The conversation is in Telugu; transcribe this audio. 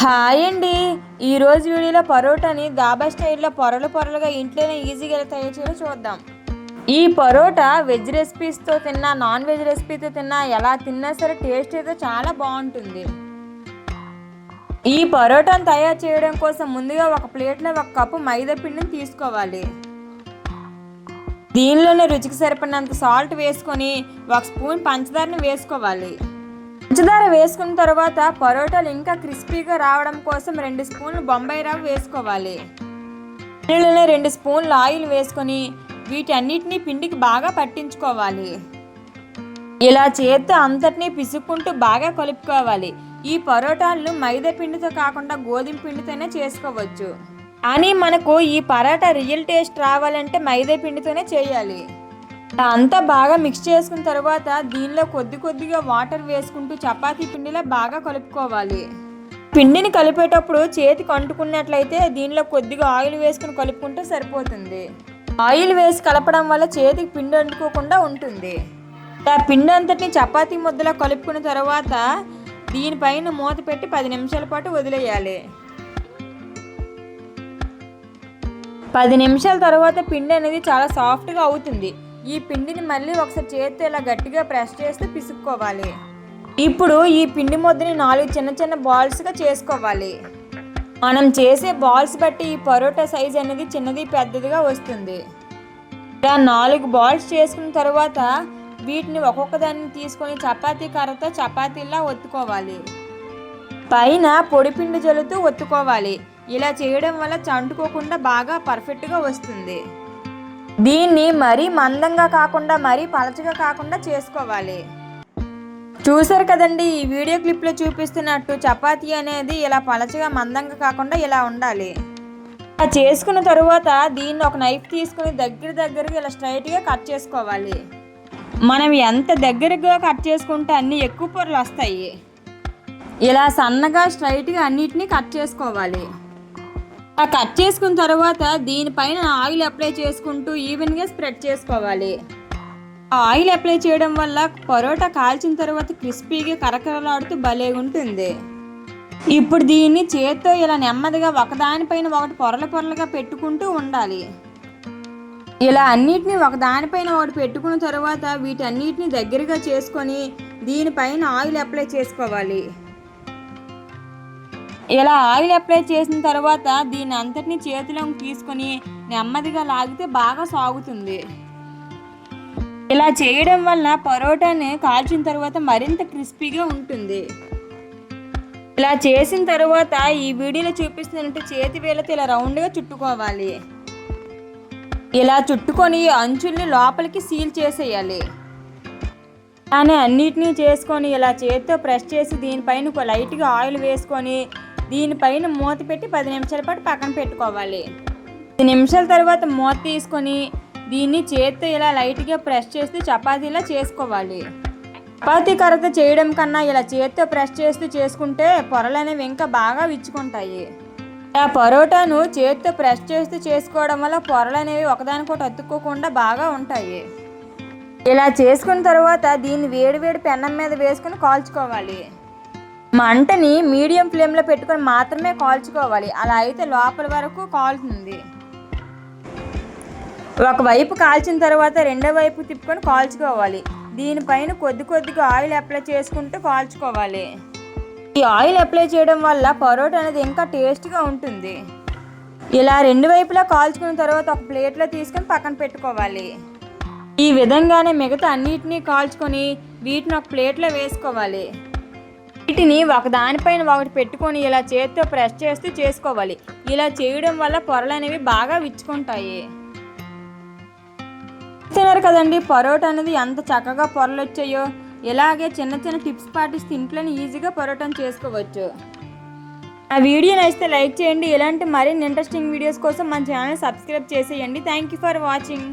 హాయ్ అండి. ఈరోజు వీడియోలో పరోటాని దాబా స్టైల్లో పొరలు పొరలుగా ఇంట్లోనే ఈజీగా ఎలా తయారు చేయాలో చూద్దాం. ఈ పరోటా వెజ్ రెసిపీస్తో తిన్నా నాన్ వెజ్ రెసిపీతో తిన్నా ఎలా తిన్నా సరే టేస్ట్ అయితే చాలా బాగుంటుంది. ఈ పరోటాను తయారు చేయడం కోసం ముందుగా ఒక ప్లేట్లో ఒక కప్పు మైదా పిండిని తీసుకోవాలి. దీనిలోనే రుచికి సరిపడినంత సాల్ట్ వేసుకొని ఒక స్పూన్ పంచదారని వేసుకోవాలి. పంచదార వేసుకున్న తర్వాత పరోటాలు ఇంకా క్రిస్పీగా రావడం కోసం రెండు స్పూన్లు బొంబాయి రవ్వ వేసుకోవాలి. దీనిలోనే రెండు స్పూన్లు ఆయిల్ వేసుకొని వీటన్నిటిని పిండికి బాగా పట్టించుకోవాలి. ఇలా చేత్తో అంతటినీ పిసుక్కుంటూ బాగా కలుపుకోవాలి. ఈ పరోటాలను మైదా పిండితో కాకుండా గోధుమ పిండితోనే చేసుకోవచ్చు. కానీ మనకు ఈ పరోటా రియల్ టేస్ట్ రావాలంటే మైదా పిండితోనే చేయాలి. అంతా బాగా మిక్స్ చేసుకున్న తర్వాత దీనిలో కొద్ది కొద్దిగా వాటర్ వేసుకుంటూ చపాతీ పిండిలా బాగా కలుపుకోవాలి. పిండిని కలిపేటప్పుడు చేతికి అంటుకున్నట్లయితే దీనిలో కొద్దిగా ఆయిల్ వేసుకుని కలుపుకుంటే సరిపోతుంది. ఆయిల్ వేసి కలపడం వల్ల చేతికి పిండి అంటుకోకుండా ఉంటుంది. ఆ పిండి అంతటిని చపాతీ ముద్దలా కలుపుకున్న తర్వాత దీనిపైన మూత పెట్టి పది నిమిషాల పాటు వదిలేయాలి. పది నిమిషాల తర్వాత పిండి అనేది చాలా సాఫ్ట్గా అవుతుంది. ఈ పిండిని మళ్ళీ ఒకసారి చేతితో ఇలా గట్టిగా ప్రెస్ చేస్తూ పిసుక్కోవాలి. ఇప్పుడు ఈ పిండి ముద్దని నాలుగు చిన్న చిన్న బాల్స్గా చేసుకోవాలి. మనం చేసే బాల్స్ బట్టి ఈ పరోటా సైజ్ అనేది చిన్నది పెద్దదిగా వస్తుంది. ఇలా నాలుగు బాల్స్ చేసుకున్న తర్వాత వీటిని ఒక్కొక్క దాన్ని తీసుకొని చపాతీ కర్రతో చపాతీలా ఒత్తుకోవాలి. పైన పొడిపిండి జల్లుతూ ఒత్తుకోవాలి. ఇలా చేయడం వల్ల చంటుకోకుండా బాగా పర్ఫెక్ట్గా వస్తుంది. దీన్ని మరీ మందంగా కాకుండా మరీ పలచగా కాకుండా చేసుకోవాలి. చూసారు కదండి ఈ వీడియో క్లిప్లో చూపిస్తున్నట్టు చపాతీ అనేది ఇలా పలచగా మందంగా కాకుండా ఇలా ఉండాలి. అలా చేసుకున్న తరువాత దీన్ని ఒక నైఫ్ తీసుకుని దగ్గర దగ్గరగా ఇలా స్ట్రైట్గా కట్ చేసుకోవాలి. మనం ఎంత దగ్గరగా కట్ చేసుకుంటే అన్ని ఎక్కువ పొరలు వస్తాయి. ఇలా సన్నగా స్ట్రైట్గా అన్నిటినీ కట్ చేసుకోవాలి. కట్ చేసుకున్న తర్వాత దీనిపైన ఆయిల్ అప్లై చేసుకుంటూ ఈవెన్గా స్ప్రెడ్ చేసుకోవాలి. ఆ ఆయిల్ అప్లై చేయడం వల్ల పరోటా కాల్చిన తర్వాత క్రిస్పీగా కరకరలాడుతూ భలే ఉంటుంది. ఇప్పుడు దీన్ని చేత్తో ఇలా నెమ్మదిగా ఒకదానిపైన ఒకటి పొరల పొరలుగా పెట్టుకుంటూ ఉండాలి. ఇలా అన్నిటిని ఒకదానిపైన ఒకటి పెట్టుకున్న తర్వాత వీటన్నిటిని దగ్గరగా చేసుకొని దీనిపైన ఆయిల్ అప్లై చేసుకోవాలి. ఇలా ఆయిల్ అప్లై చేసిన తర్వాత దీని అంతటిని చేతిలోకి తీసుకొని నెమ్మదిగా లాగితే బాగా సాగుతుంది. ఇలా చేయడం వలన పరోటాని కాల్చిన తర్వాత మరింత క్రిస్పీగా ఉంటుంది. ఇలా చేసిన తర్వాత ఈ వీడియోలో చూపిస్తున్నట్టు చేతి వేలతో ఇలా రౌండ్గా చుట్టుకోవాలి. ఇలా చుట్టుకొని అంచుల్ని లోపలికి సీల్ చేసేయాలి. కానీ అన్నిటినీ చేసుకొని ఇలా చేతితో ప్రెస్ చేసి దీనిపైన ఒక లైట్గా ఆయిల్ వేసుకొని దీనిపైన మూత పెట్టి పది నిమిషాల పాటు పక్కన పెట్టుకోవాలి. పది నిమిషాల తర్వాత మూత తీసుకొని దీన్ని చేత్తో ఇలా లైట్గా ప్రెస్ చేస్తూ చపాతీలా చేసుకోవాలి. చపాతీ కర్రతో చేయడం కన్నా ఇలా చేత్తో ప్రెస్ చేస్తూ చేసుకుంటే పొరలు అనేవి ఇంకా బాగా విచ్చుకుంటాయి. ఆ పరోటాను చేత్తో ప్రెస్ చేస్తూ చేసుకోవడం వల్ల పొరలు అనేవి ఒకదానికొకటి అతుక్కోకుండా బాగా ఉంటాయి. ఇలా చేసుకున్న తర్వాత దీన్ని వేడి వేడి పెన్నం మీద వేసుకుని కాల్చుకోవాలి. మంటని మీడియం ఫ్లేమ్లో పెట్టుకొని మాత్రమే కాల్చుకోవాలి. అలా అయితే లోపల వరకు కాలుతుంది. ఒకవైపు కాల్చిన తర్వాత రెండో వైపు తిప్పుకొని కాల్చుకోవాలి. దీనిపైన కొద్ది కొద్దిగా ఆయిల్ అప్లై చేసుకుంటూ కాల్చుకోవాలి. ఈ ఆయిల్ అప్లై చేయడం వల్ల పరోటా అనేది ఇంకా టేస్ట్గా ఉంటుంది. ఇలా రెండు వైపులా కాల్చుకున్న తర్వాత ఒక ప్లేట్లో తీసుకొని పక్కన పెట్టుకోవాలి. ఈ విధంగానే మిగతా అన్నిటినీ కాల్చుకొని వీటిని ఒక ప్లేట్లో వేసుకోవాలి. వీటిని ఒకదానిపైన ఒకటి పెట్టుకొని ఇలా చేతితో ప్రెస్ చేస్తూ చేసుకోవాలి. ఇలా చేయడం వల్ల పొరలు అనేవి బాగా విచ్చుకుంటాయి. తిన్నారు కదండి పరోటా అనేది ఎంత చక్కగా పొరలు వచ్చాయో. ఇలాగే చిన్న చిన్న టిప్స్ పాటిస్తే ఇంట్లోనే ఈజీగా పరోటాను చేసుకోవచ్చు. ఆ వీడియో నచ్చితే లైక్ చేయండి. ఇలాంటి మరిన్ని ఇంట్రెస్టింగ్ వీడియోస్ కోసం మన ఛానల్ సబ్స్క్రైబ్ చేసేయండి. Thank you for watching